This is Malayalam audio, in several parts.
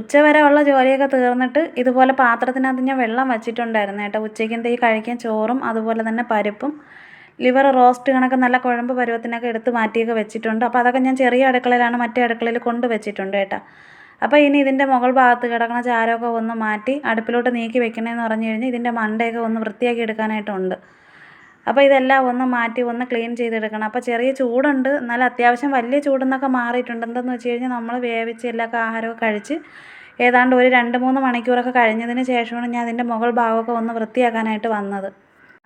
ഉച്ചവരെ ഉള്ള ജോലിയൊക്കെ തീർന്നിട്ട് ഇതുപോലെ പാത്രത്തിനകത്ത് ഞാൻ വെള്ളം വച്ചിട്ടുണ്ടായിരുന്നു കേട്ടോ. ഉച്ചയ്ക്കത്തെ ഈ കഴിക്കാൻ ചോറും അതുപോലെ തന്നെ പരിപ്പും ലിവർ റോസ്റ്റ് കണക്ക് നല്ല കുഴമ്പ് പരുവത്തിനൊക്കെ എടുത്ത് മാറ്റിയൊക്കെ വെച്ചിട്ടുണ്ട്. അപ്പോൾ അതൊക്കെ ഞാൻ ചെറിയ അടുക്കളയിലാണ് മറ്റേ അടുക്കളയിൽ കൊണ്ട് വെച്ചിട്ടുണ്ട് കേട്ടോ. അപ്പോൾ ഇനി ഇതിന്റെ മുകൾ ഭാഗത്ത് കിടക്കുന്ന ചാരമൊക്കെ ഒന്ന് മാറ്റി അടുപ്പിലോട്ട് നീക്കി വെക്കണമെന്ന് പറഞ്ഞു കഴിഞ്ഞാൽ ഇതിന്റെ മണ്ടയൊക്കെ ഒന്ന് വൃത്തിയാക്കി എടുക്കാനായിട്ടുണ്ട്. അപ്പോൾ ഇതെല്ലാം ഒന്ന് മാറ്റി ഒന്ന് ക്ലീൻ ചെയ്തെടുക്കണം. അപ്പോൾ ചെറിയ ചൂടുണ്ട്. എന്നാൽ അത്യാവശ്യം വലിയ ചൂടെന്നൊക്കെ മാറിയിട്ടുണ്ട്. എന്തെന്ന് വെച്ച് കഴിഞ്ഞാൽ നമ്മൾ വേവിച്ച് എല്ലാ ആഹാരമൊക്കെ കഴിച്ച് ഏതാണ്ട് ഒരു രണ്ട് മൂന്ന് മണിക്കൂറൊക്കെ കഴിഞ്ഞതിന് ശേഷമാണ് ഞാൻ അതിന്റെ മുകൾ ഭാഗമൊക്കെ ഒന്ന് വൃത്തിയാക്കാനായിട്ട് വന്നത്.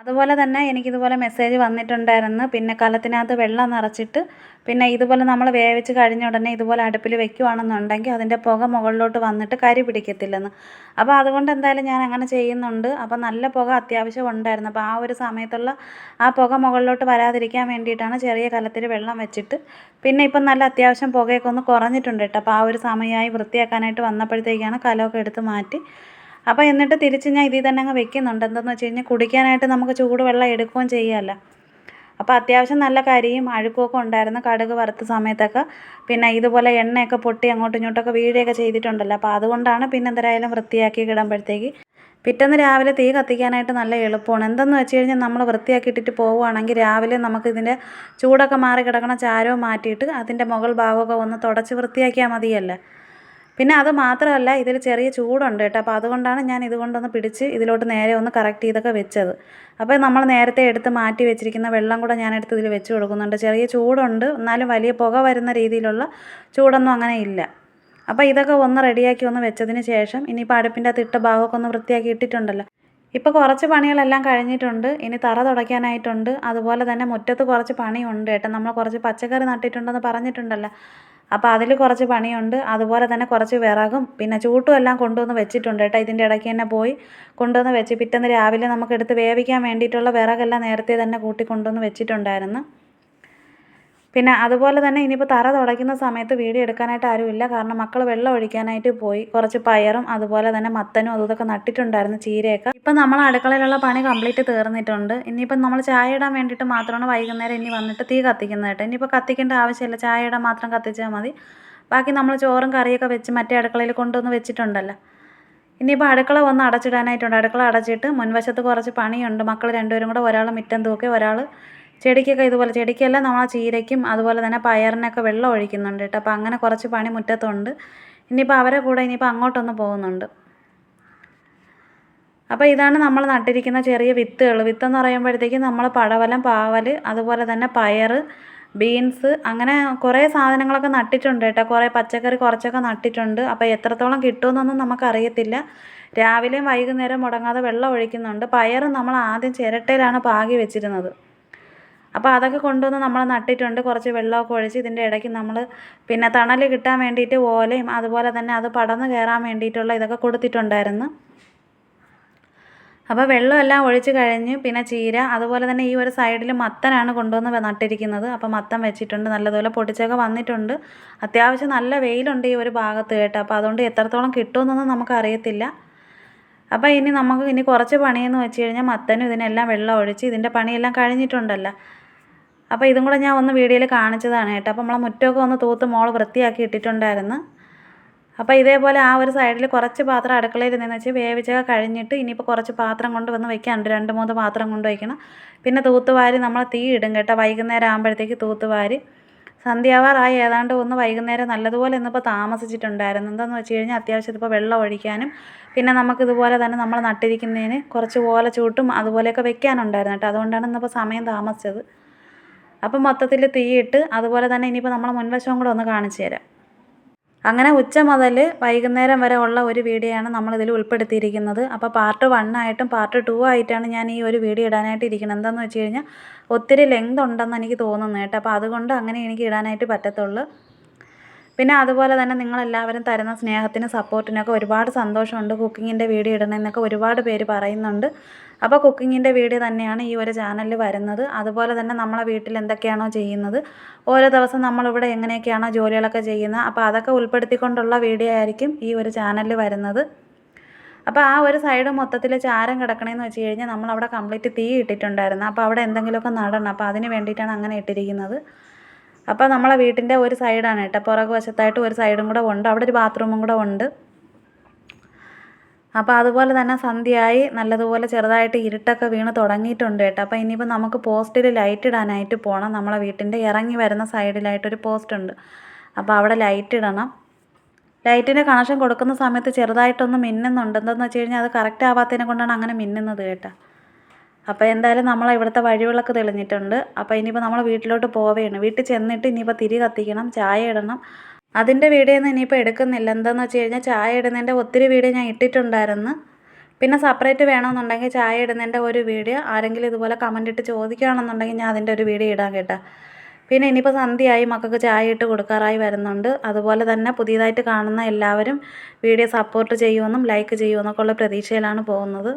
അതുപോലെ തന്നെ എനിക്കിതുപോലെ മെസ്സേജ് വന്നിട്ടുണ്ടായിരുന്നു. പിന്നെ കലത്തിനകത്ത് വെള്ളം നിറച്ചിട്ട് പിന്നെ ഇതുപോലെ നമ്മൾ വേവിച്ച് കഴിഞ്ഞ ഉടനെ ഇതുപോലെ അടുപ്പിൽ വെക്കുകയാണെന്നുണ്ടെങ്കിൽ അതിന്റെ പുക മുകളിലോട്ട് വന്നിട്ട് കരി പിടിക്കത്തില്ലെന്ന്. അപ്പോൾ അതുകൊണ്ട് എന്തായാലും ഞാൻ അങ്ങനെ ചെയ്യുന്നുണ്ട്. അപ്പോൾ നല്ല പുക അത്യാവശ്യം ഉണ്ടായിരുന്നു. അപ്പോൾ ആ ഒരു സമയത്തുള്ള ആ പുക മുകളിലോട്ട് വരാതിരിക്കാൻ വേണ്ടിയിട്ടാണ് ചെറിയ കലത്തിൽ വെള്ളം വെച്ചിട്ട് പിന്നെ ഇപ്പം നല്ല അത്യാവശ്യം പുകയൊക്കെ ഒന്ന് കുറഞ്ഞിട്ടുണ്ട് കേട്ടോ. അപ്പോൾ ആ ഒരു സമയമായി വൃത്തിയാക്കാനായിട്ട് വന്നപ്പോഴത്തേക്കാണ് കലമൊക്കെ എടുത്ത് മാറ്റി അപ്പോൾ എന്നിട്ട് തിരിച്ച് ഞാൻ ഇതിൽ തന്നെ അങ്ങ് വെക്കുന്നുണ്ട്. എന്തെന്ന് വെച്ച് കഴിഞ്ഞാൽ കുടിക്കാനായിട്ട് നമുക്ക് ചൂടുവെള്ളം എടുക്കുകയും ചെയ്യാമല്ലോ അപ്പോൾ അത്യാവശ്യം നല്ല കരിയും അഴുക്കുമൊക്കെ ഉണ്ടായിരുന്നു കടുക് വറുത്ത സമയത്തൊക്കെ. പിന്നെ ഇതുപോലെ എണ്ണയൊക്കെ പൊട്ടി അങ്ങോട്ടും ഇങ്ങോട്ടൊക്കെ വീഴുകയൊക്കെ ചെയ്തിട്ടുണ്ടല്ലോ. അപ്പോൾ അതുകൊണ്ടാണ് പിന്നെ എന്തായാലും വൃത്തിയാക്കി ഇടുമ്പോഴത്തേക്ക് പിറ്റേന്ന് രാവിലെ തീ കത്തിക്കാനായിട്ട് നല്ല എളുപ്പമാണ്. എന്തെന്ന് വെച്ച് കഴിഞ്ഞാൽ നമ്മൾ വൃത്തിയാക്കി ഇട്ടിട്ട് പോവുകയാണെങ്കിൽ രാവിലെ നമുക്ക് ഇതിന്റെ ചൂടൊക്കെ മാറി കിടക്കണ ചാരവും മാറ്റിയിട്ട് അതിന്റെ മുകൾ ഭാഗമൊക്കെ ഒന്ന് തുടച്ച് വൃത്തിയാക്കിയാൽ മതിയല്ലോ? പിന്നെ അത് മാത്രമല്ല ഇതിൽ ചെറിയ ചൂടുണ്ട് കേട്ടോ. അപ്പോൾ അതുകൊണ്ടാണ് ഞാൻ ഇതുകൊണ്ടൊന്ന് പിടിച്ച് ഇതിലോട്ട് നേരെ ഒന്ന് കറക്റ്റ് ചെയ്തൊക്കെ വെച്ചത്. അപ്പോൾ നമ്മൾ നേരത്തെ എടുത്ത് മാറ്റി വെച്ചിരിക്കുന്ന വെള്ളം കൂടെ ഞാൻ എടുത്ത് ഇതിൽ വെച്ച് കൊടുക്കുന്നുണ്ട്. ചെറിയ ചൂടുണ്ട്. എന്നാലും വലിയ പുക വരുന്ന രീതിയിലുള്ള ചൂടൊന്നും അങ്ങനെ ഇല്ല. അപ്പോൾ ഇതൊക്കെ ഒന്ന് റെഡിയാക്കി ഒന്ന് വെച്ചതിന് ശേഷം ഇനിയിപ്പോൾ അടുപ്പിന്റെ അകത്ത് ഇട്ട ഭാഗമൊക്കെ ഒന്ന് വൃത്തിയാക്കി ഇട്ടിട്ടുണ്ടല്ലോ. ഇപ്പോൾ കുറച്ച് പണികളെല്ലാം കഴിഞ്ഞിട്ടുണ്ട്. ഇനി തറ തുടയ്ക്കാനായിട്ടുണ്ട്. അതുപോലെ തന്നെ മുറ്റത്ത് കുറച്ച് പണിയുണ്ട് കേട്ടോ. നമ്മൾ കുറച്ച് പച്ചക്കറി നട്ടിട്ടുണ്ടെന്ന് പറഞ്ഞിട്ടുണ്ടല്ലോ. അപ്പോൾ അതിൽ കുറച്ച് പണിയുണ്ട്. അതുപോലെ തന്നെ കുറച്ച് വിറകും പിന്നെ ചൂട്ടും എല്ലാം കൊണ്ടുവന്ന് വെച്ചിട്ടുണ്ട് കേട്ടോ. ഇതിന്റെ ഇടയ്ക്ക് തന്നെ പോയി കൊണ്ടുവന്ന് വെച്ച് പിറ്റേന്ന് രാവിലെ നമുക്കെടുത്ത് വേവിക്കാൻ വേണ്ടിയിട്ടുള്ള വിറകെല്ലാം നേരത്തെ തന്നെ കൂട്ടി കൊണ്ടുവന്ന് വെച്ചിട്ടുണ്ടായിരുന്നു. പിന്നെ അതുപോലെ തന്നെ ഇനിയിപ്പോൾ തറ തുടയ്ക്കുന്ന സമയത്ത് വീഡിയോ എടുക്കാനായിട്ട് ആരുമില്ല കാരണം മക്കൾ വെള്ളം ഒഴിക്കാനായിട്ട് പോയി. കുറച്ച് പയറും അതുപോലെ തന്നെ മത്തനും അതും ഇതൊക്കെ നട്ടിട്ടുണ്ടായിരുന്നു ചീരയൊക്കെ. ഇപ്പം നമ്മൾ അടുക്കളയിലുള്ള പണി കംപ്ലീറ്റ് തീർന്നിട്ടുണ്ട്. ഇനിയിപ്പം നമ്മൾ ചായ ഇടാൻ വേണ്ടിയിട്ട് മാത്രമാണ് വൈകുന്നേരം ഇനി വന്നിട്ട് തീ കത്തിക്കുന്നത് കേട്ടോ. ഇനിയിപ്പോൾ കത്തിക്കേണ്ട ആവശ്യമില്ല. ചായ ഇടാൻ മാത്രം കത്തിച്ചാൽ മതി. ബാക്കി നമ്മൾ ചോറും കറിയൊക്കെ വെച്ച് മറ്റേ അടുക്കളയിൽ കൊണ്ടുവന്ന് വെച്ചിട്ടുണ്ടല്ലോ. ഇനിയിപ്പോൾ അടുക്കള ഒന്ന് അടച്ചിടാനായിട്ടുണ്ട്. അടുക്കള അടച്ചിട്ട് മുൻവശത്ത് കുറച്ച് പണിയുണ്ട്. മക്കൾ രണ്ടുപേരും കൂടെ ഒരാൾ മിറ്റം തൂക്കി ഒരാൾ ചെടിക്കൊക്കെ ഇതുപോലെ ചെടിക്കല്ല നമ്മൾ ആ ചീരയ്ക്കും അതുപോലെ തന്നെ പയറിനൊക്കെ വെള്ളം ഒഴിക്കുന്നുണ്ട് കേട്ടോ. അപ്പോൾ അങ്ങനെ കുറച്ച് പണി മുറ്റത്തുണ്ട്. ഇനിയിപ്പോൾ അവരെ കൂടെ ഇനിയിപ്പോൾ അങ്ങോട്ടൊന്ന് പോകുന്നുണ്ട്. അപ്പോൾ ഇതാണ് നമ്മൾ നട്ടിരിക്കുന്ന ചെറിയ വിത്തുകൾ വിത്തെന്ന് പറയുമ്പോഴത്തേക്കും നമ്മൾ പടവലം പാവൽ അതുപോലെ തന്നെ പയർ ബീൻസ് അങ്ങനെ കുറേ സാധനങ്ങളൊക്കെ നട്ടിട്ടുണ്ട് കേട്ടോ. കുറേ പച്ചക്കറി കുറച്ചൊക്കെ നട്ടിട്ടുണ്ട്. അപ്പോൾ എത്രത്തോളം കിട്ടുമെന്നൊന്നും നമുക്കറിയത്തില്ല. രാവിലെയും വൈകുന്നേരം മുടങ്ങാതെ വെള്ളം ഒഴിക്കുന്നുണ്ട്. പയറും നമ്മൾ ആദ്യം ചിരട്ടയിലാണ് പാകി വെച്ചിരുന്നത്. അപ്പോൾ അതൊക്കെ കൊണ്ടുവന്ന് നമ്മൾ നട്ടിട്ടുണ്ട്. കുറച്ച് വെള്ളമൊക്കെ ഒഴിച്ച് ഇതിന്റെ ഇടയ്ക്ക് നമ്മൾ പിന്നെ തണൽ കിട്ടാൻ വേണ്ടിയിട്ട് ഓലയും അതുപോലെ തന്നെ അത് പടർന്ന് കയറാൻ വേണ്ടിയിട്ടുള്ള ഇതൊക്കെ കൊടുത്തിട്ടുണ്ടായിരുന്നു. അപ്പോൾ വെള്ളമെല്ലാം ഒഴിച്ച് കഴിഞ്ഞ് പിന്നെ ചീര അതുപോലെ തന്നെ ഈ ഒരു സൈഡിൽ മത്തനാണ് കൊണ്ടുവന്ന് നട്ടിരിക്കുന്നത്. അപ്പോൾ മത്തം വെച്ചിട്ടുണ്ട്. നല്ലതുപോലെ പൊടിച്ചൊക്കെ വന്നിട്ടുണ്ട്. അത്യാവശ്യം നല്ല വെയിലുണ്ട് ഈ ഒരു ഭാഗത്ത് കേട്ടോ. അപ്പോൾ അതുകൊണ്ട് എത്രത്തോളം കിട്ടുമെന്നൊന്നും നമുക്കറിയത്തില്ല. അപ്പോൾ ഇനി നമുക്ക് ഇനി കുറച്ച് പണിയെന്ന് വെച്ച് കഴിഞ്ഞാൽ മത്തനും ഇതിനെല്ലാം വെള്ളം ഒഴിച്ച് ഇതിന്റെ പണിയെല്ലാം കഴിഞ്ഞിട്ടുണ്ടല്ലോ. അപ്പോൾ ഇതും കൂടെ ഞാൻ ഒന്ന് വീഡിയോയിൽ കാണിച്ചതാണ് കേട്ടോ. അപ്പോൾ നമ്മളെ മുറ്റമൊക്കെ ഒന്ന് തൂത്ത് മോൾ വൃത്തിയാക്കി ഇട്ടിട്ടുണ്ടായിരുന്നു. അപ്പോൾ ഇതേപോലെ ആ ഒരു സൈഡിൽ കുറച്ച് പാത്രം അടുക്കളയിൽ നിന്ന് വെച്ച് വേവിച്ചൊക്കെ കഴിഞ്ഞിട്ട് ഇനിയിപ്പോൾ കുറച്ച് പാത്രം കൊണ്ട് വന്ന് രണ്ട് മൂന്ന് പാത്രം കൊണ്ട് വയ്ക്കണം പിന്നെ തൂത്തുവാരി നമ്മൾ തീ ഇടും കേട്ടോ. വൈകുന്നേരം ആകുമ്പോഴത്തേക്ക് തൂത്തുവാരി സന്ധ്യാവാറായി ഏതാണ്ട് ഒന്ന് വൈകുന്നേരം നല്ലതുപോലെ ഇന്നിപ്പോൾ താമസിച്ചിട്ടുണ്ടായിരുന്നു. എന്താണെന്ന് വെച്ച് കഴിഞ്ഞാൽ അത്യാവശ്യം ഇപ്പോൾ വെള്ളം ഒഴിക്കാനും പിന്നെ നമുക്കിതുപോലെ തന്നെ നമ്മൾ നട്ടിരിക്കുന്നതിന് കുറച്ച് ഓല ചൂട്ടും അതുപോലെയൊക്കെ വെക്കാനുണ്ടായിരുന്നു കേട്ടോ. അതുകൊണ്ടാണ് ഇന്നിപ്പോൾ സമയം താമസിച്ചത്. അപ്പം മൊത്തത്തിൽ തീയിട്ട് അതുപോലെ തന്നെ ഇനിയിപ്പോൾ നമ്മളെ മുൻവശവും കൂടെ ഒന്ന് കാണിച്ചു തരാം. അങ്ങനെ ഉച്ച മുതൽ വൈകുന്നേരം വരെ ഉള്ള ഒരു വീഡിയോയാണ് നമ്മളിതിൽ ഉൾപ്പെടുത്തിയിരിക്കുന്നത്. അപ്പോൾ പാർട്ട് വൺ ആയിട്ടും പാർട്ട് ടു ആയിട്ടാണ് ഞാൻ ഈ ഒരു വീഡിയോ ഇടാനായിട്ട് ഇരിക്കുന്നത്. എന്താണെന്ന് വെച്ച് കഴിഞ്ഞാൽ ഒത്തിരി ലെങ്ത് ഉണ്ടെന്ന് എനിക്ക് തോന്നുന്നു കേട്ടോ. അപ്പോൾ അതുകൊണ്ട് അങ്ങനെ എനിക്ക് ഇടാനായിട്ട് പറ്റത്തുള്ളൂ. പിന്നെ അതുപോലെ തന്നെ നിങ്ങളെല്ലാവരും തരുന്ന സ്നേഹത്തിനും സപ്പോർട്ടിനൊക്കെ ഒരുപാട് സന്തോഷമുണ്ട്. കുക്കിങ്ങിന്റെ വീഡിയോ ഇടണമെന്നൊക്കെ ഒരുപാട് പേര് പറയുന്നുണ്ട്. അപ്പോൾ കുക്കിങ്ങിന്റെ വീഡിയോ തന്നെയാണ് ഈ ഒരു ചാനലിൽ വരുന്നത്. അതുപോലെ തന്നെ നമ്മളെ വീട്ടിൽ എന്തൊക്കെയാണോ ചെയ്യുന്നത്. ഓരോ ദിവസം നമ്മളിവിടെ എങ്ങനെയൊക്കെയാണോ ജോലികളൊക്കെ ചെയ്യുന്നത്. അപ്പോൾ അതൊക്കെ ഉൾപ്പെടുത്തിക്കൊണ്ടുള്ള വീഡിയോ ആയിരിക്കും ഈ ഒരു ചാനലിൽ വരുന്നത്. അപ്പോൾ ആ ഒരു സൈഡ് മൊത്തത്തിൽ ചാരം കിടക്കണമെന്ന് വെച്ച് കഴിഞ്ഞാൽ നമ്മളവിടെ കംപ്ലീറ്റ് തീ ഇട്ടിട്ടുണ്ടായിരുന്നു. അപ്പോൾ അവിടെ എന്തെങ്കിലുമൊക്കെ നടണം. അപ്പോൾ അതിന് വേണ്ടിയിട്ടാണ് അങ്ങനെ ഇട്ടിരിക്കുന്നത്. അപ്പോൾ നമ്മളെ വീട്ടിന്റെ ഒരു സൈഡാണ് കേട്ടോ. പുറകു വശത്തായിട്ട് ഒരു സൈഡും കൂടെ ഉണ്ട്. അവിടെ ഒരു ബാത്റൂമും കൂടെ ഉണ്ട്. അപ്പോൾ അതുപോലെ തന്നെ സന്ധ്യയായി. നല്ലതുപോലെ ചെറുതായിട്ട് ഇരുട്ടൊക്കെ വീണ് തുടങ്ങിയിട്ടുണ്ട് കേട്ടോ. അപ്പോൾ ഇനിയിപ്പോൾ നമുക്ക് പോസ്റ്റിൽ ലൈറ്റ് ഇടാനായിട്ട് പോകണം നമ്മളെ വീട്ടിന്റെ ഇറങ്ങി വരുന്ന സൈഡിലായിട്ടൊരു പോസ്റ്റ് ഉണ്ട്. അപ്പോൾ അവിടെ ലൈറ്റ് ഇടണം. ലൈറ്റിന്റെ കണക്ഷൻ കൊടുക്കുന്ന സമയത്ത് ചെറുതായിട്ടൊന്ന് മിന്നുന്നുണ്ട്. എന്തെന്ന് വെച്ച് കഴിഞ്ഞാൽ അത് കറക്റ്റ് ആവാത്തതിനെ കൊണ്ടാണ് അങ്ങനെ മിന്നുന്നത് കേട്ടോ. അപ്പോൾ എന്തായാലും നമ്മളെ ഇവിടുത്തെ വഴിവിളക്ക് തെളിഞ്ഞിട്ടുണ്ട്. അപ്പോൾ ഇനിയിപ്പോൾ നമ്മൾ വീട്ടിലോട്ട് പോവുകയാണ് വീട്ടിൽ ചെന്നിട്ട് ഇനിയിപ്പോൾ തിരി കത്തിക്കണം ചായ ഇടണം. അതിന്റെ വീഡിയോ ഒന്നും ഇനിയിപ്പോൾ എടുക്കുന്നില്ല. എന്താണെന്ന് വെച്ച് കഴിഞ്ഞാൽ ചായ ഇടുന്നതിന്റെ ഒത്തിരി വീഡിയോ ഞാൻ ഇട്ടിട്ടുണ്ടായിരുന്നു. പിന്നെ സെപ്പറേറ്റ് വേണമെന്നുണ്ടെങ്കിൽ ചായ ഇടുന്നതിന്റെ ഒരു വീഡിയോ ആരെങ്കിലും ഇതുപോലെ കമന്റ് ഇട്ട് ചോദിക്കുകയാണെന്നുണ്ടെങ്കിൽ ഞാൻ അതിന്റെ ഒരു വീഡിയോ ഇടാൻ കേട്ടോ. പിന്നെ ഇനിയിപ്പോൾ സന്ധ്യയായി മക്കൾക്ക് ചായ ഇട്ട് കൊടുക്കാറായി വരുന്നുണ്ട്. അതുപോലെ തന്നെ പുതിയതായിട്ട് കാണുന്ന എല്ലാവരും വീഡിയോ സപ്പോർട്ട് ചെയ്യുമെന്നും ലൈക്ക് ചെയ്യുമെന്നൊക്കെ ഉള്ള പ്രതീക്ഷയിലാണ് പോകുന്നത്.